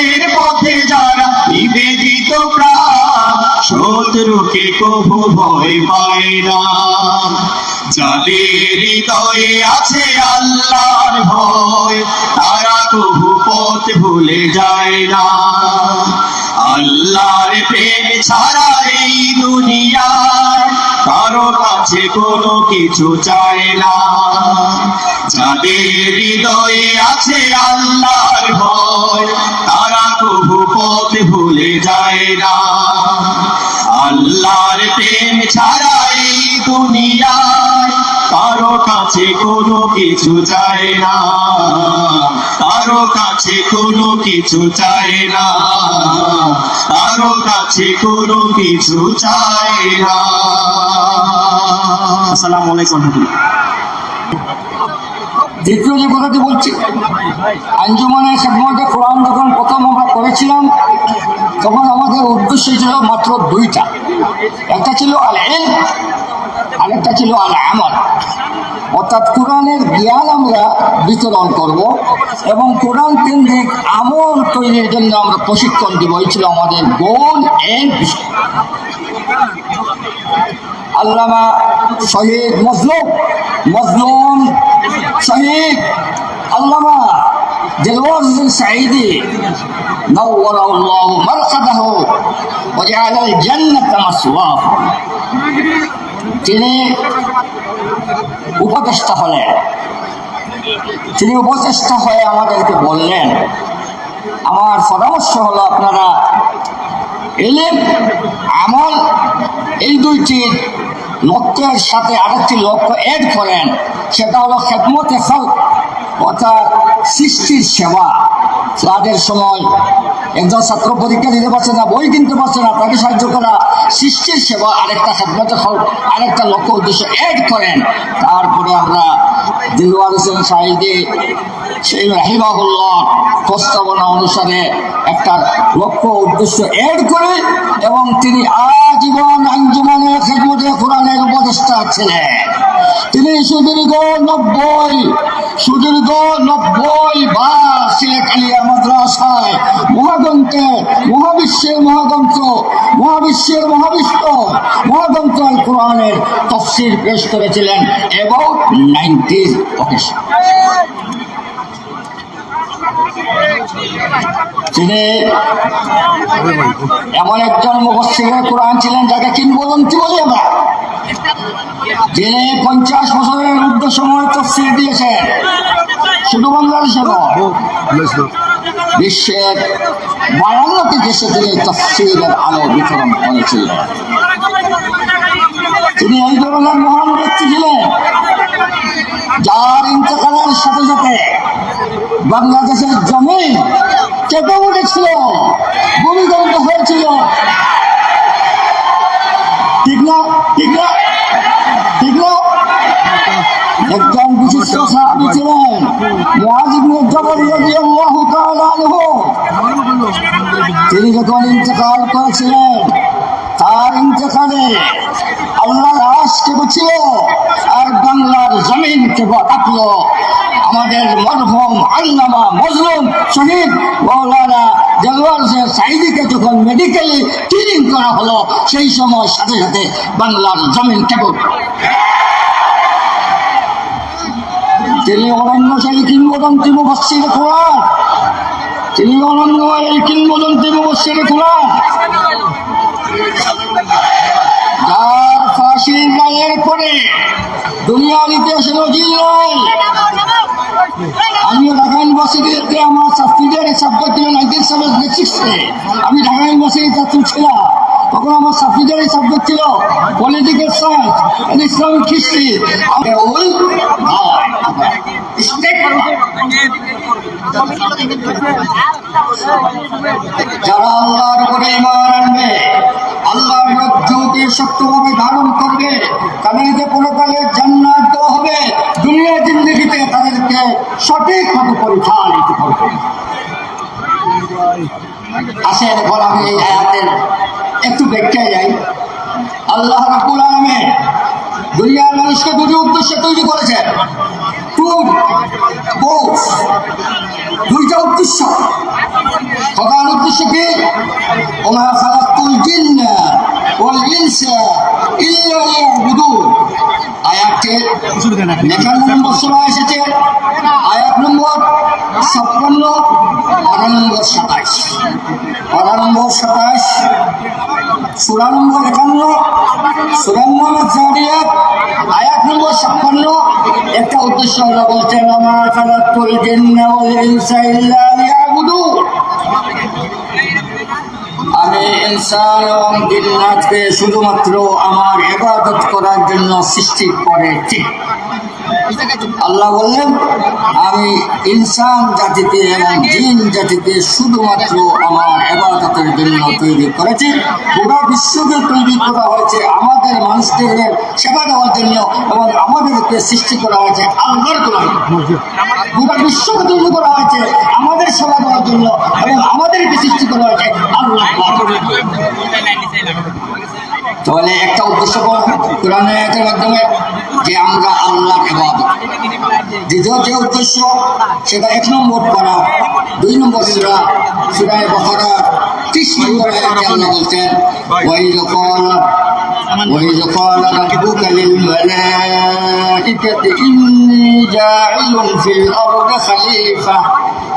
সত্যের পথে যারা নিবেদিত প্রাণ, শত্রুকে কবু ভয় পায় না। যাদের হৃদয়ে আছে আল্লাহর ভয়, তারা কবু পথ ভুলে যায় না। আল্লাহর প্রেম ছাড়া এই দুনিয়ায় কারও কাছে কোনো কিছু চায় না। যাদের হৃদয়ে আছে আল্লাহর ভয়, তারা ভুলে যায় না। আল্লাহর প্রেম ছাড়া এই দুনিয়ায় কারও কাছে কোনো কিছু চায় না। কারও কাছে কোনো কিছু চায় না। কারও কাছে কোনো কিছু চায় না। আসসালামু আলাইকুম রহমতুল্লাহ। দ্বিতীয় যে কথাটি বলছি, আঞ্জুমানের খেদমতে কোরআন যখন প্রথম আমরা করেছিলাম, তখন আমাদের উদ্দেশ্য ছিল মাত্র দুইটা। একটা ছিল আল এল আরেকটা ছিল আল আমল অর্থাৎ কোরআনের জ্ঞান আমরা বিতরণ করব এবং কোরআন কেন্দ্রিক আমল তৈরির জন্য আমরা প্রশিক্ষণ দিব। এই ছিল আমাদের গোল এন্ড আল্লামা শহীদ মজলুম মজলুম শহীদ আল্লামা দিলওয়ার সাইদি نور الله مرقده وجعل الجنة مسواه তিনি উপদেষ্টা হলেন তিনি উপদেষ্টা হয়ে আমাদেরকে বললেন আমার পরামর্শ হলো আপনারা এলেন আমল এই দুইটি লক্ষ্যের সাথে আরেকটি লক্ষ্য এড করেন সেটা হলো খেদমতে ফল অর্থাৎ সৃষ্টির সেবা। তাদের সময় একজন ছাত্র পরীক্ষা দিতে পারছে না, বই কিনতে পারছে না, তাকে সাহায্য করা সৃষ্টির সেবা, আরেকটা খেদমতে আরেকটা লক্ষ্য উদ্দেশ্য এড করেন। তারপরে আমরা দিলওয়ার হোসেন সাহিদে সেই রাহিবাহুল্লাহ প্রস্তাবনা অনুসারে একটা লক্ষ্য উদ্দেশ্য এড করে এবং তিনি আজীবন আঞ্জুমানের খেদমতে কোরআনের উপদেষ্টা ছিলেন। তিনি সুদীর্ঘ নব্বই। সুদীর্ঘ নব্বই বার সিলেট আলিয়া মাদ্রাসায় মহাগ্রন্থে, মহাবিশ্বের মহাগ্রন্থ, মহাবিশ্বের মহাবিশ্ব মহাগ্রন্থ আল কোরআনের তফসির পেশ করেছিলেন এবং অকেশন তিনি এমন একজন মুখস্থিরের কোরআন ছিলেন যাকে কিংবদন্তি বলি আমরা। যিনি পঞ্চাশ বছরের ঊর্ধ্ব সময় তফসিল দিয়েছে শুধু বাংলাদেশে বিশ্বের বায়ান্নটি দেশে তিনি তফসিলের আলো বিতরণ করেছিলেন। তিনি এই ধরনের মহান ব্যক্তি ছিলেন, যার ইন্তকালের সাথে সাথে বাংলাদেশের বিশিষ্ট সাহাবী ছিলেন মুআজ ইবনে জবর রাদিয়াল্লাহু তাআলা আনহু তিনি যখন ইন্তেকাল করেছিলেন তার ইন্তেকালে আল্লাহ রাস কেঁপেছিল আর বাংলার জমিন কেঁপে কাঁপলো আমাদের মরহুম আল্লামা মজলুম শহীদ মৌলানা দেলোয়ার সাইদিকে যখন মেডিকেলি ট্রিটিং করা হলো সেই সময় সাথে সাথে বাংলার জমিন উঠল। তিনি সেই কিংবদন্তি মুফাসসির খোলা। তিনি এই কিংবদন্তি মুফাসসির খোলা। যার ফাঁসির রায়ের পরে দুনিয়ার ইতিহাসে নজির আমিও ঢাকা ইউনিভার্সিটিতে আমার সাবজেক্টের সাবজেক্ট ছিল নাইনটিন সেভেন্টি সিক্সে আমি ঢাকা ইউনিভার্সিটির ছিলাম। তখন আমার সাবজেক্টের সাবজেক্ট ছিল পলিটিক্যাল সায়েন্স ইসলামিক হিস্ট্রি ওই যারা আল্লাহর উপরে ইমান আনবে, আল্লাহর রজ্জুকে শক্তভাবে ধারণ করবে তাদেরকে পরকালে জান্নাত দেওয়া হবে দুনিয়ার জিন্দগিতে তাদেরকে সঠিকভাবে পরিচালিত করবে। আসেন, এখন আমি এই আয়াতের একটু ব্যাখ্যা যাই। আল্লাহ রাব্বুল আলামিন দুনিয়ার মানুষকে দুটি উদ্দেশ্যে তৈরি করেছেন। টু দুইটা উদ্দেশ্য। প্রধান উদ্দেশ্য কি? ওমা খালাকুল জিন্না ওয়াল ইনসা ইল্লা লিয়াবুদুন। আয়াতে একান্ন নম্বর সভা এসেছে। নম্বর সাতাইশ পারা নম্বর সাতাইশ সুরা একান্ন সুরান্ন জারিয়াত আয়াত নম্বর একটা উদ্দেশ্য হলো বলছেন আমার খালাকুল জিন্না ওয়াল ইনসা শুধুমাত্র আমার ইবাদত করার জন্য সৃষ্টি করেছি আল্লাহ বললেন, আমি ইনসান জাতিকে এবং জিন জাতিকে শুধুমাত্র আমার এবাদতের জন্য তৈরি করেছি। গোটা বিশ্বকে তৈরি করা হয়েছে, আমাদের মানুষদের সেবা দেওয়ার জন্য এবং আমাদেরকে সৃষ্টি করা হয়েছে আল্লাহর জন্য গোটা বিশ্বকে তৈরি করা হয়েছে, আমাদের সেবা দেওয়ার জন্য এবং আমাদেরকে সৃষ্টি করা হয়েছে আল্লাহ তাহলে একটা উদ্দেশ্য কোরআনের আয়াতের মাধ্যমে যে আমরা আল্লাহর ইবাদত দ্বিতীয় যে উদ্দেশ্য সেটা এক নম্বর করা দুই নম্বর সুরা সুরায় বকরা ত্রিশ নম্বর আয়াতে আল্লাহ বলছেন وإذ قال وإذ قال ربك للملائكة إني جاعل في الأرض خليفة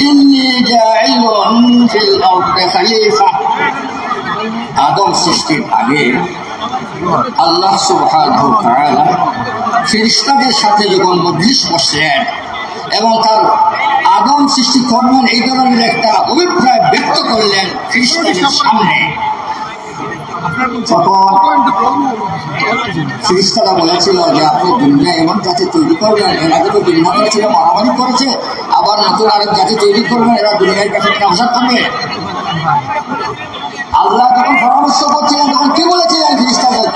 إني جاعل في الأرض خليفة আদম সৃষ্টির আগে আল্লাহ ফেরেশতাদের সাথে যখন মজলিস বসলেন এবং তার আদম সৃষ্টি করবেন এই ধরনের একটা অভিপ্রায় ব্যক্ত করলেন ফেরেশতাদের সামনে। বলেছিল যে, আপনি দুনিয়া এমন জাতি তৈরি করবেন এর আগে মারামারি করেছে, আবার নতুন আরেক জাতি তৈরি করবেন এরা দুনিয়ার কাছে করবে। আল্লাহ যখন পরামর্শ করছিলেন, তখন কি বলেছিলেন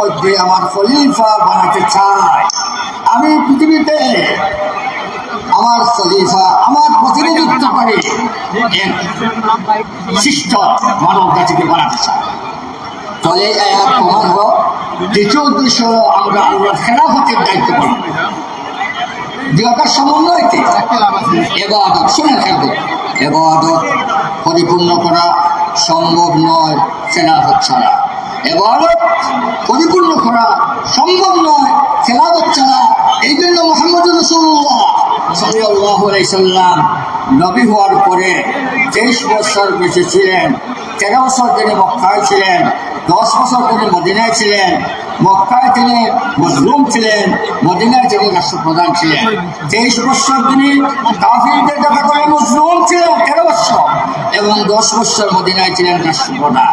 মধ্যে আমার খলিফা বানাতে চাই আমি পৃথিবীতে আমার খলিফা, আমার প্রতিনিধিত্ব করে এক শিষ্ট মানব জাতিকে বানাতে চাই এই আয়াত প্রমাণ হলো দ্বিতীয় উদ্দেশ্য আমরা আল্লাহর খেলাফতের দায়িত্ব পালন করি। দুটার সমন্বয় কি এবাদত, শুনে থাকবে। এবাদত পরিপূর্ণ করা সম্ভব নয় খেলাফত ছাড়া এবাদত পরিপূর্ণ করা সম্ভব নয়, খেলাফত ছাড়া। এই জন্য মোহাম্মদ রসুল্লাহ সাল্লাহ সাল্লাম নবী হওয়ার পরে তেইশ বছর বেঁচে ছিলেন, তেরো বছর তিনি মক্কায় ছিলেন, দশ বছর তিনি মদিনায় ছিলেন। মক্কায় তিনি মজলুম ছিলেন, মদিনায় তিনি রাষ্ট্রপ্রধান ছিলেন। তেইশ বছর তিনি কাফিরদের দেখা করে মজলুম ছিলেন, তেরো বছর। এবং দশ বছর মদিনায় ছিলেন রাষ্ট্রপ্রধান।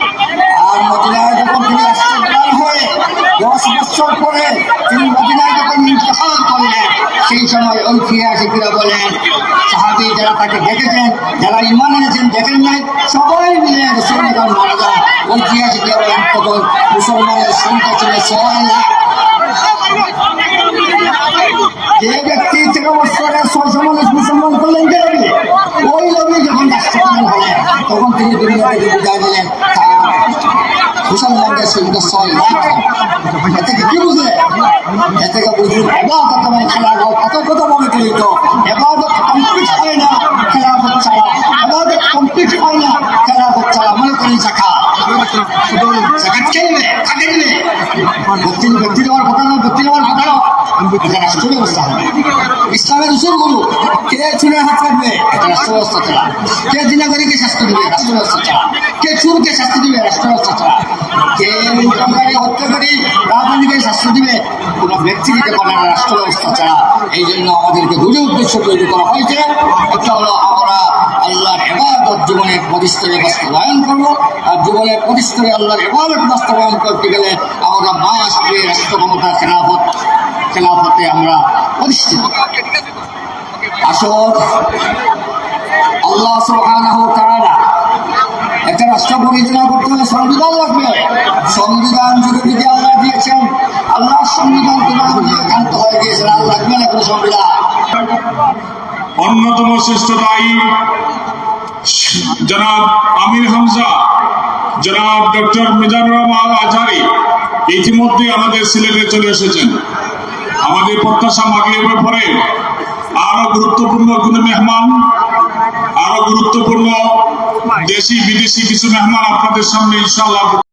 দশ বছর পরে তিনি মদিনায় ইন্তকাল করলেন, সেই সময় ঐতিহাসিকরা বলেন, সাহাবি যারা তাকে দেখেছেন, যারা ইমান এনেছেন, দেখেন নাই, সবাই মিলে রসুল মারা যান। ঐতিহাসিকরা বলেন তখন মুসলমানের সংখ্যা ছিল ছয় লাখ। যে ব্যক্তি তেরো বছরের ছয়শো মানুষ মুসলমান করলেন কে নবী ওই নবী যখন রাষ্ট্রপ্রধান হলেন, তখন তিনি থেকে বিদায় দিলেন মুসলমানদের সংখ্যা ছয় লাখ। এ থেকে কি বুঝলেন এ থেকে বুঝলেন এবাদত এবং খেলাফত এত কথা মনে জড়িত এবাদত কমপ্লিট হয় না খেলাফত ছাড়া এবাদত কমপ্লিট হয় না খেলাফত ছাড়া মনে করেন জাকা জাকাত কে নেবে কাকে নেবে ব্যক্তি ব্যক্তি দেওয়ার কথা নয় ব্যক্তি দেওয়ার কথা নয় এটা রাষ্ট্র ব্যবস্থা হবে ইসলামের উসুলগুলো কে চুলে হাত কাটবে রাষ্ট্র ব্যবস্থা ছাড়া কে দিনাগরিকে শাস্তি দিবে? রাষ্ট্র ব্যবস্থা কে চুরকে শাস্তি দিবে? রাষ্ট্র ব্যবস্থা ছাড়া কে লুটনকারী হত্যাকারী, রাজনীতিকে শাস্তি দিবে? কোনো ব্যক্তিগত পারে না রাষ্ট্র ব্যবস্থা এই জন্য আমাদেরকে দুটো উদ্দেশ্য তৈরি করা হয়েছে। একটা হলো আমরা আল্লাহর এবাদত জীবনের প্রতিষ্ঠানে বাস্তবায়ন করব। আর জীবনের প্রতিষ্ঠানে আল্লাহর এবাদত বাস্তবায়ন করতে গেলে আমরা মাস রাষ্ট্র ক্ষমতা খেলাফত খেলাফতে আমরা প্রতিষ্ঠিত। আল্লাহ একটা লাগবে। সংবিধান আল্লাহ আল্লাহ সংবিধান লাগবে অন্যতম শ্রেষ্ঠ দায়ী জনাব আমির হামজা, জনাব ডক্টর মিজানুর রহমান আজহারি ইতিমধ্যে আমাদের সিলেটে চলে এসেছেন। আমাদের প্রত্যাশা মাগরিবের পরে আরও গুরুত্বপূর্ণ কোনো মেহমান আরও গুরুত্বপূর্ণ দেশি বিদেশি কিছু মেহমান আপনাদের সামনে ইনশাআল্লাহ